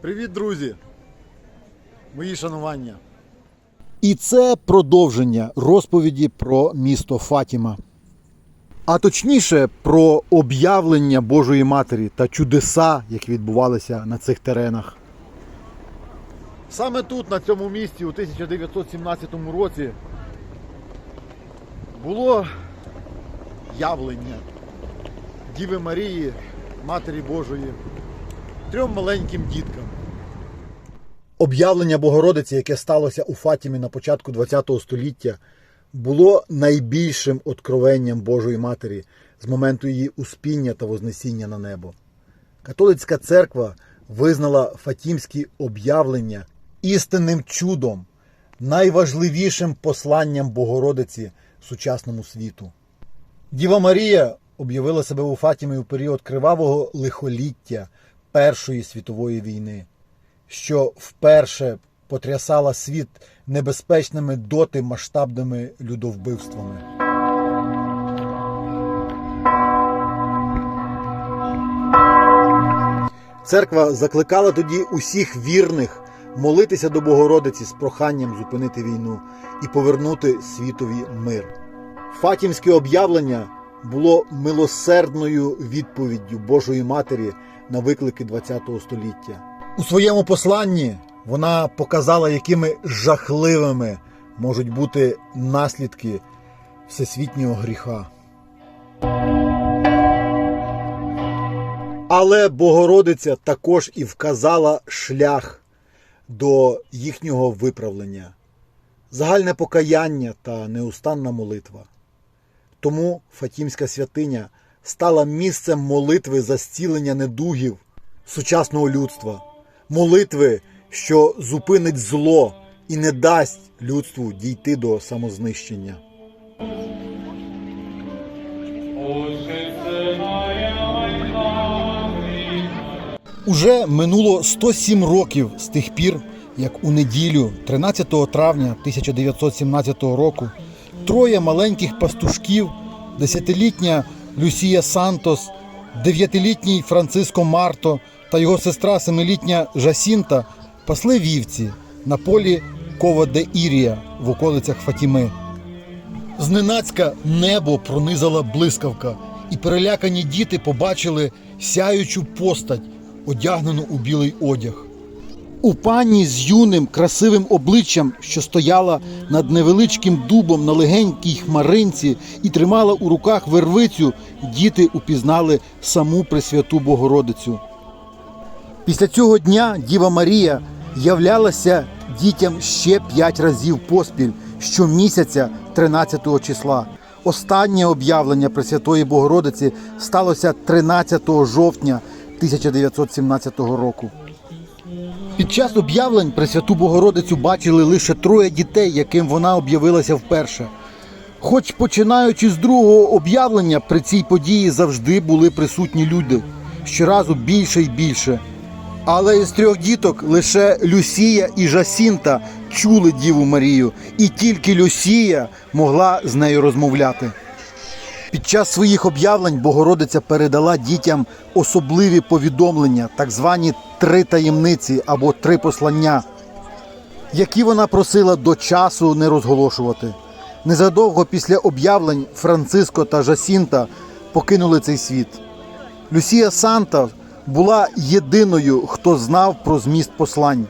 Привіт, друзі! Мої шанування. І це продовження розповіді про місто Фатіма. А точніше про об'явлення Божої Матері та чудеса, які відбувалися на цих теренах. Саме тут, на цьому місці, у 1917 році, було явлення Діви Марії, Матері Божої, трьом маленьким діткам. Об'явлення Богородиці, яке сталося у Фатімі на початку ХХ століття, було найбільшим откровенням Божої Матері з моменту її успіння та вознесіння на небо. Католицька церква визнала фатімські об'явлення істинним чудом, найважливішим посланням Богородиці сучасному світу. Діва Марія об'явила себе у Фатімі у період кривавого лихоліття Першої світової війни, що вперше потрясала світ небезпечними доти масштабними людовбивствами. Церква закликала тоді усіх вірних молитися до Богородиці з проханням зупинити війну і повернути світові мир. Фатімське об'явлення було милосердною відповіддю Божої Матері на виклики ХХ століття. У своєму посланні вона показала, якими жахливими можуть бути наслідки всесвітнього гріха. Але Богородиця також і вказала шлях до їхнього виправлення, загальне покаяння та неустанна молитва. Тому Фатімська святиня стала місцем молитви за зцілення недугів сучасного людства, молитви, що зупинить зло і не дасть людству дійти до самознищення. Уже минуло 107 років з тих пір, як у неділю, 13 травня 1917 року, троє маленьких пастушків, десятилітня Люсія Сантос, дев'ятилітній Франциско Марто та його сестра семилітня Жасінта пасли вівці на полі Кова де Ірія в околицях Фатіми. Зненацька небо пронизала блискавка, і перелякані діти побачили сяючу постать, одягнену у білий одяг. У пані з юним красивим обличчям, що стояла над невеличким дубом на легенькій хмаринці і тримала у руках вервицю, діти упізнали саму Пресвяту Богородицю. Після цього дня Діва Марія являлася дітям ще п'ять разів поспіль щомісяця 13 числа. Останнє об'явлення Пресвятої Богородиці сталося 13 жовтня 1917 року. Під час об'явлень Пресвяту Богородицю бачили лише троє дітей, яким вона об'явилася вперше. Хоч починаючи з другого об'явлення, при цій події завжди були присутні люди щоразу більше і більше. Але із трьох діток лише Люсія і Жасінта чули Діву Марію, і тільки Люсія могла з нею розмовляти. Під час своїх об'явлень Богородиця передала дітям особливі повідомлення, так звані три таємниці або три послання, які вона просила до часу не розголошувати. Незадовго після об'явлень Франциско та Жасінта покинули цей світ. Люсія Санта була єдиною, хто знав про зміст послань.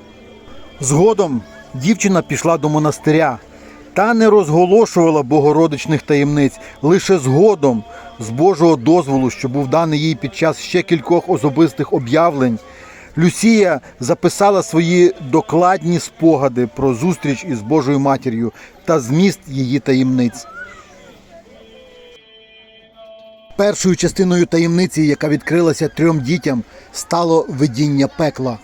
Згодом дівчина пішла до монастиря та не розголошувала богородичних таємниць лише згодом, з Божого дозволу, що був даний їй під час ще кількох особистих об'явлень. Люсія записала свої докладні спогади про зустріч із Божою матір'ю та зміст її таємниць. Першою частиною таємниці, яка відкрилася трьом дітям, стало видіння пекла.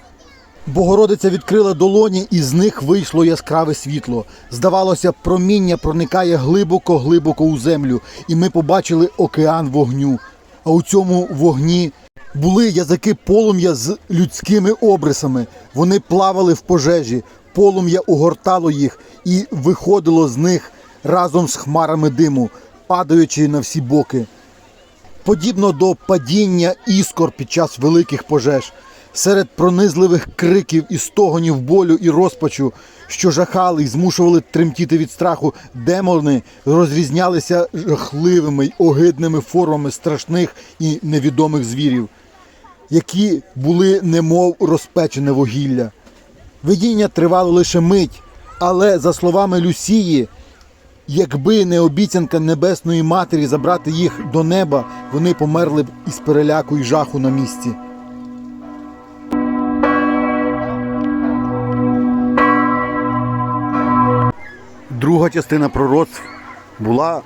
Богородиця відкрила долоні, і з них вийшло яскраве світло. Здавалося, проміння проникає глибоко-глибоко у землю, і ми побачили океан вогню. А у цьому вогні були язики полум'я з людськими обрисами. Вони плавали в пожежі, полум'я огортало їх і виходило з них разом з хмарами диму, падаючи на всі боки. Подібно до падіння іскор під час великих пожеж. Серед пронизливих криків і стогонів болю і розпачу, що жахали й змушували тремтіти від страху, демони розрізнялися жахливими й огидними формами страшних і невідомих звірів, які були немов розпечене вугілля. Видіння тривало лише мить, але, за словами Люсії, якби не обіцянка Небесної Матері забрати їх до неба, вони померли б із переляку й жаху на місці. Друга частина пророцтв була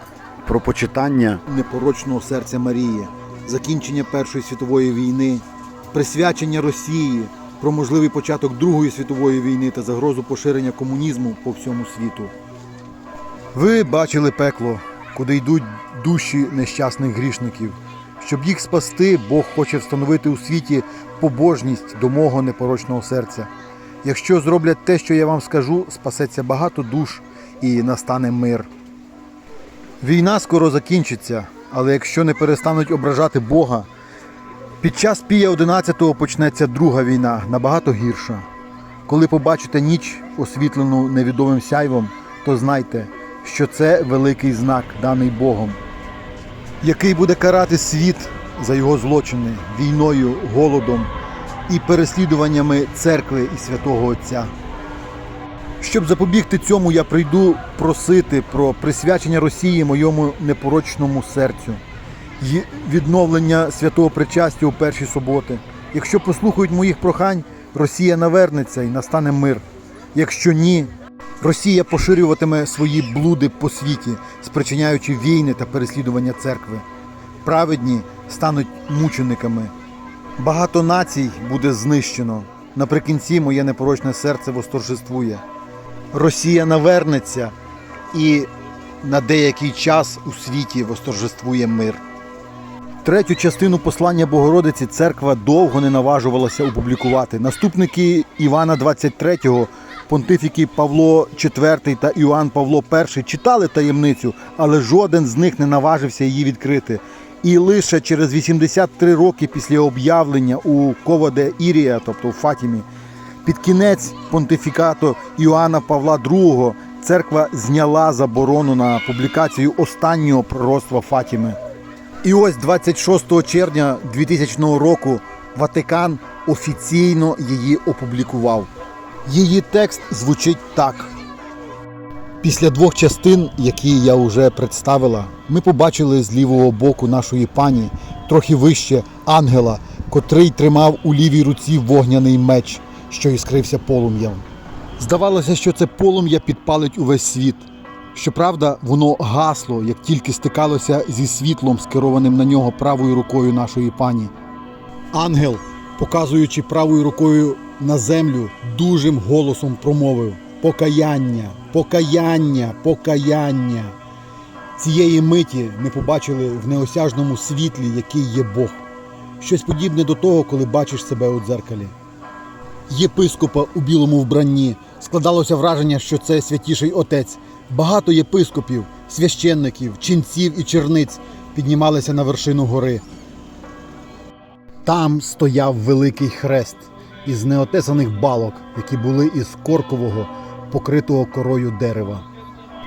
про почитання непорочного серця Марії, закінчення Першої світової війни, присвячення Росії, про можливий початок Другої світової війни та загрозу поширення комунізму по всьому світу. Ви бачили пекло, куди йдуть душі нещасних грішників. Щоб їх спасти, Бог хоче встановити у світі побожність до мого непорочного серця. Якщо зроблять те, що я вам скажу, спасеться багато душ і настане мир. Війна скоро закінчиться, але якщо не перестануть ображати Бога, під час Пія 11 почнеться друга війна, набагато гірша. Коли побачите ніч, освітлену невідомим сяйвом, то знайте, що це великий знак, даний Богом, який буде карати світ за його злочини війною, голодом і переслідуваннями церкви і святого Отця. Щоб запобігти цьому, я прийду просити про присвячення Росії моєму непорочному серцю, відновлення святого причастя у перші суботи. Якщо послухають моїх прохань, Росія навернеться і настане мир. Якщо ні, Росія поширюватиме свої блуди по світі, спричиняючи війни та переслідування церкви. Праведні стануть мучениками. Багато націй буде знищено. Наприкінці моє непорочне серце восторжествує. Росія навернеться і на деякий час у світі восторжествує мир. Третю частину послання Богородиці церква довго не наважувалася опублікувати. Наступники Івана 23, понтифіки Павло IV та Іоанн Павло І читали таємницю, але жоден з них не наважився її відкрити. І лише через 83 роки після об'явлення у Коваде Ірія, тобто у Фатімі, під кінець понтифікату Іоанна Павла II церква зняла заборону на публікацію останнього пророцтва Фатіми. І ось 26 червня 2000 року Ватикан офіційно її опублікував. Її текст звучить так. Після двох частин, які я вже представила, ми побачили з лівого боку нашої пані, трохи вище ангела, котрий тримав у лівій руці вогняний меч, що іскрився полум'ям. Здавалося, що це полум'я підпалить увесь світ. Щоправда, воно гасло, як тільки стикалося зі світлом, скерованим на нього правою рукою нашої пані. Ангел, показуючи правою рукою на землю, дужим голосом промовив: Покаяння, покаяння, покаяння. Цієї миті ми побачили в неосяжному світлі, який є Бог. Щось подібне до того, коли бачиш себе у дзеркалі. Єпископа у білому вбранні складалося враження, що це святіший отець. Багато єпископів, священників, ченців і черниць піднімалися на вершину гори. Там стояв великий хрест із неотесаних балок, які були із коркового, покритого корою дерева.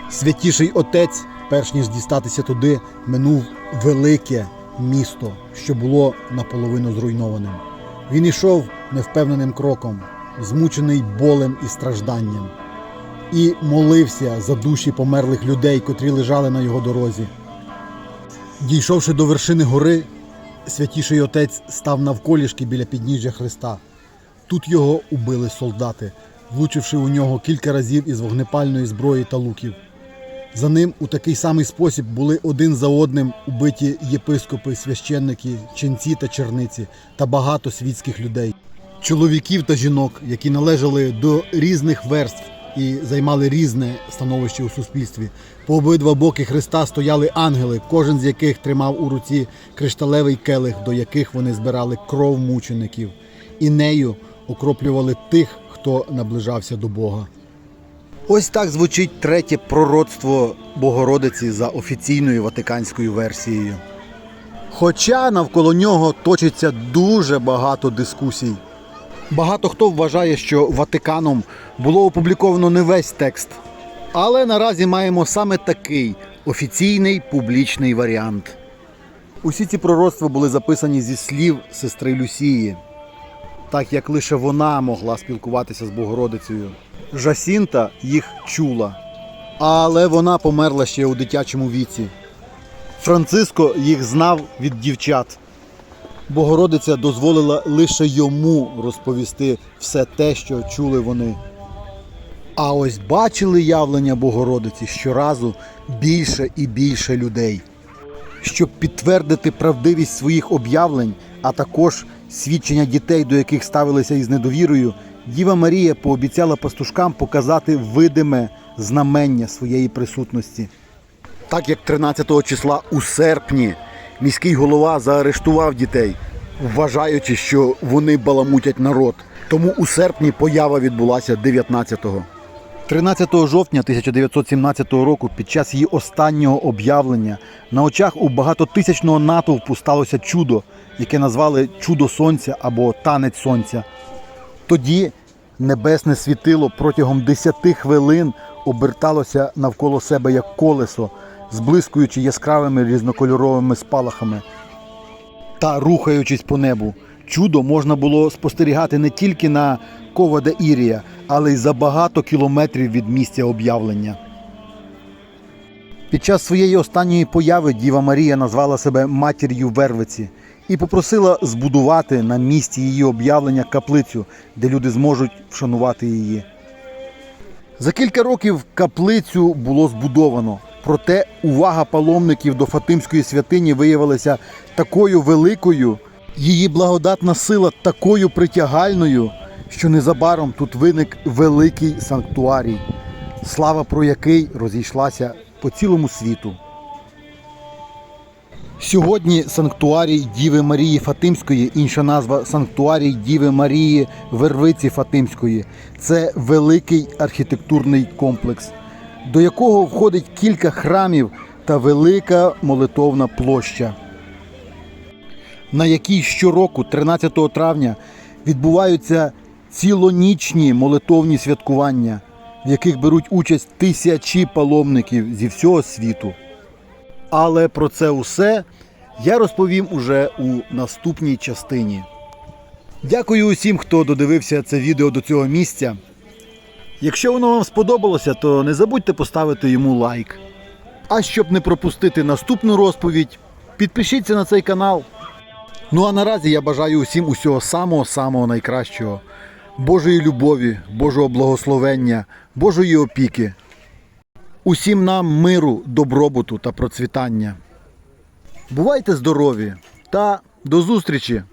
Святіший отець, перш ніж дістатися туди, минув велике місто, що було наполовину зруйнованим. Він ішов невпевненим кроком, змучений болем і стражданням, і молився за душі померлих людей, котрі лежали на його дорозі. Дійшовши до вершини гори, святіший отець став навколішки біля підніжжя Христа. Тут його убили солдати, влучивши у нього кілька разів із вогнепальної зброї та луків. За ним у такий самий спосіб були один за одним убиті єпископи, священники, ченці та черниці та багато світських людей, чоловіків та жінок, які належали до різних верств і займали різне становище у суспільстві. По обидва боки Христа стояли ангели, кожен з яких тримав у руці кришталевий келих, до яких вони збирали кров мучеників, і нею окроплювали тих, хто наближався до Бога. Ось так звучить третє пророцтво Богородиці за офіційною ватиканською версією. Хоча навколо нього точиться дуже багато дискусій. Багато хто вважає, що Ватиканом було опубліковано не весь текст. Але наразі маємо саме такий офіційний публічний варіант. Усі ці пророцтва були записані зі слів сестри Люсії, так як лише вона могла спілкуватися з Богородицею. Жасінта їх чула, але вона померла ще у дитячому віці. Франциско їх знав від дівчат. Богородиця дозволила лише йому розповісти все те, що чули вони. А ось бачили явлення Богородиці щоразу більше і більше людей. Щоб підтвердити правдивість своїх об'явлень, а також свідчення дітей, до яких ставилися із недовірою, Діва Марія пообіцяла пастушкам показати видиме знамення своєї присутності. Так як 13 числа у серпні міський голова заарештував дітей, вважаючи, що вони баламутять народ. Тому у серпні поява відбулася 19-го. 13 жовтня 1917 року, під час її останнього об'явлення, на очах у багатотисячного натовпу сталося чудо, яке назвали Чудо Сонця або Танець Сонця. Тоді небесне світило протягом 10 хвилин оберталося навколо себе як колесо, зблискуючи яскравими різнокольоровими спалахами та рухаючись по небу. Чудо можна було спостерігати не тільки на Кова де Ірія, але й за багато кілометрів від місця об'явлення. Під час своєї останньої появи Діва Марія назвала себе матір'ю Вервиці і попросила збудувати на місці її об'явлення каплицю, де люди зможуть вшанувати її. За кілька років каплицю було збудовано. Проте увага паломників до Фатимської святині виявилася такою великою, її благодатна сила такою притягальною, що незабаром тут виник великий санктуарій, слава про який розійшлася по цілому світу. Сьогодні санктуарій Діви Марії Фатимської, інша назва санктуарій Діви Марії Вервиці Фатимської. Це великий архітектурний комплекс, до якого входить кілька храмів та велика молитовна площа, на якій щороку, 13 травня, відбуваються цілонічні молитовні святкування, в яких беруть участь тисячі паломників зі всього світу. Але про це усе я розповім уже у наступній частині. Дякую усім, хто додивився це відео до цього місця. Якщо воно вам сподобалося, то не забудьте поставити йому лайк. А щоб не пропустити наступну розповідь, підпишіться на цей канал. Ну а наразі я бажаю усім усього самого-самого найкращого. Божої любові, Божого благословення, Божої опіки. Усім нам миру, добробуту та процвітання. Бувайте здорові та до зустрічі!